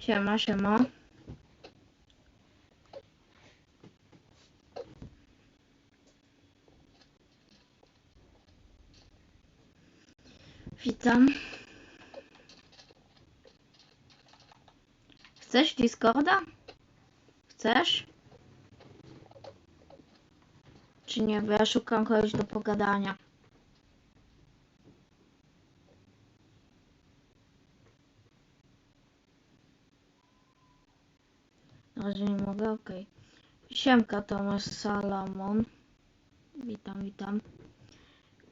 Siema, siema. Witam. Chcesz Discorda? Chcesz? Czy nie? Bo ja szukam kogoś do pogadania. Nie mogę, okej. Siemka, Tomasz Salamon. Witam, witam.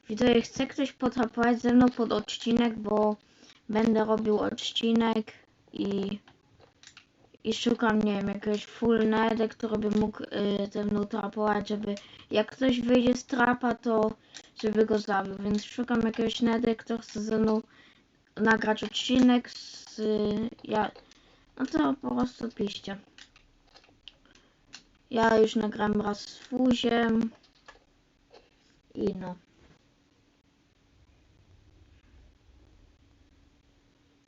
Widzę, chce ktoś potrapować ze mną pod odcinek, bo będę robił odcinek i i szukam, nie wiem, jakiegoś full nede, który by mógł y, ze mną trapować, żeby jak ktoś wyjdzie z trapa, to żeby go zabił, więc szukam jakiegoś nede, kto chce ze mną nagrać odcinek z y, ja, no to po prostu piszcie. Ja już nagram raz z fuziem i no.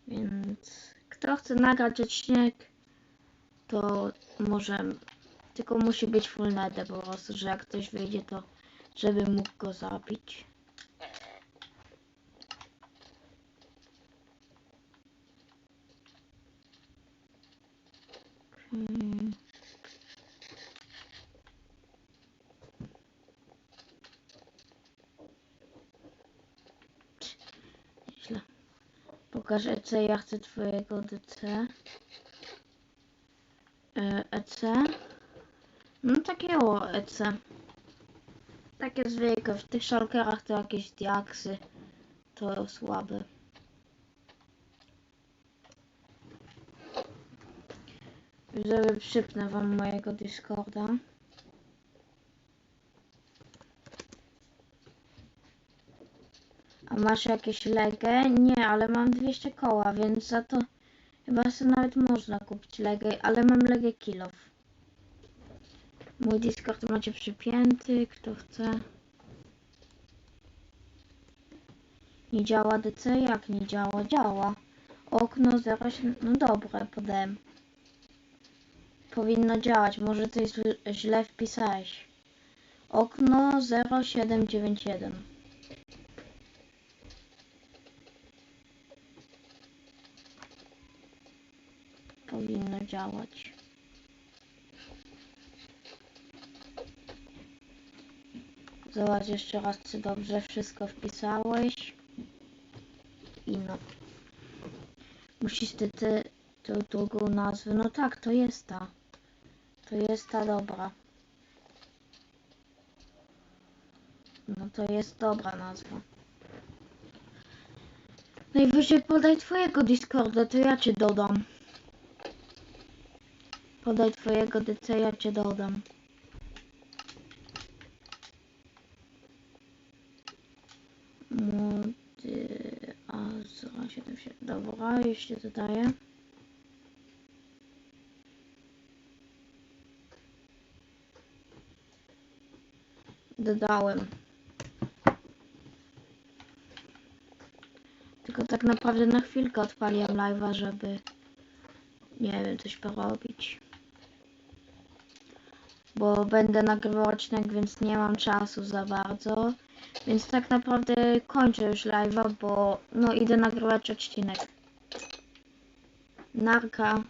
Więc kto chce nagrać odcinek, to możemy. Tylko musi być full nade po prostu, że jak ktoś wyjdzie, to żeby mógł go zabić. Hmm. Pokażę EC, ja chcę twojego DC. E, EC. No takie o EC. Takie zwykłe, w tych szalkerach to jakieś diaksy. To słabe. Żeby przypnę wam mojego Discorda. A masz jakieś legę? Nie, ale mam 200 koła, więc za to chyba sobie nawet można kupić legę, ale mam legę kilof. Mój Discord macie przypięty, kto chce. Nie działa DC? Jak nie działa? Działa. Okno 07, no dobre, podałem. Powinno działać, może coś źle wpisałeś. Okno 0791. Powinno działać. Zobacz jeszcze raz, czy dobrze wszystko wpisałeś. I no. Musisz ty, ty tą drugą nazwę. No tak, to jest ta. To jest ta dobra. No to jest dobra nazwa. Najwyżej podaj twojego Discorda, to ja cię dodam. Podaj twojego DC, ja cię dodam. Młody A077. Dobra, już się dodaję. Dodałem. Tylko tak naprawdę na chwilkę odpaliłem live'a, żeby nie wiem, coś porobić. Bo będę nagrywał odcinek, więc nie mam czasu za bardzo. Więc tak naprawdę kończę już live'a, bo no idę nagrywać odcinek. Narka.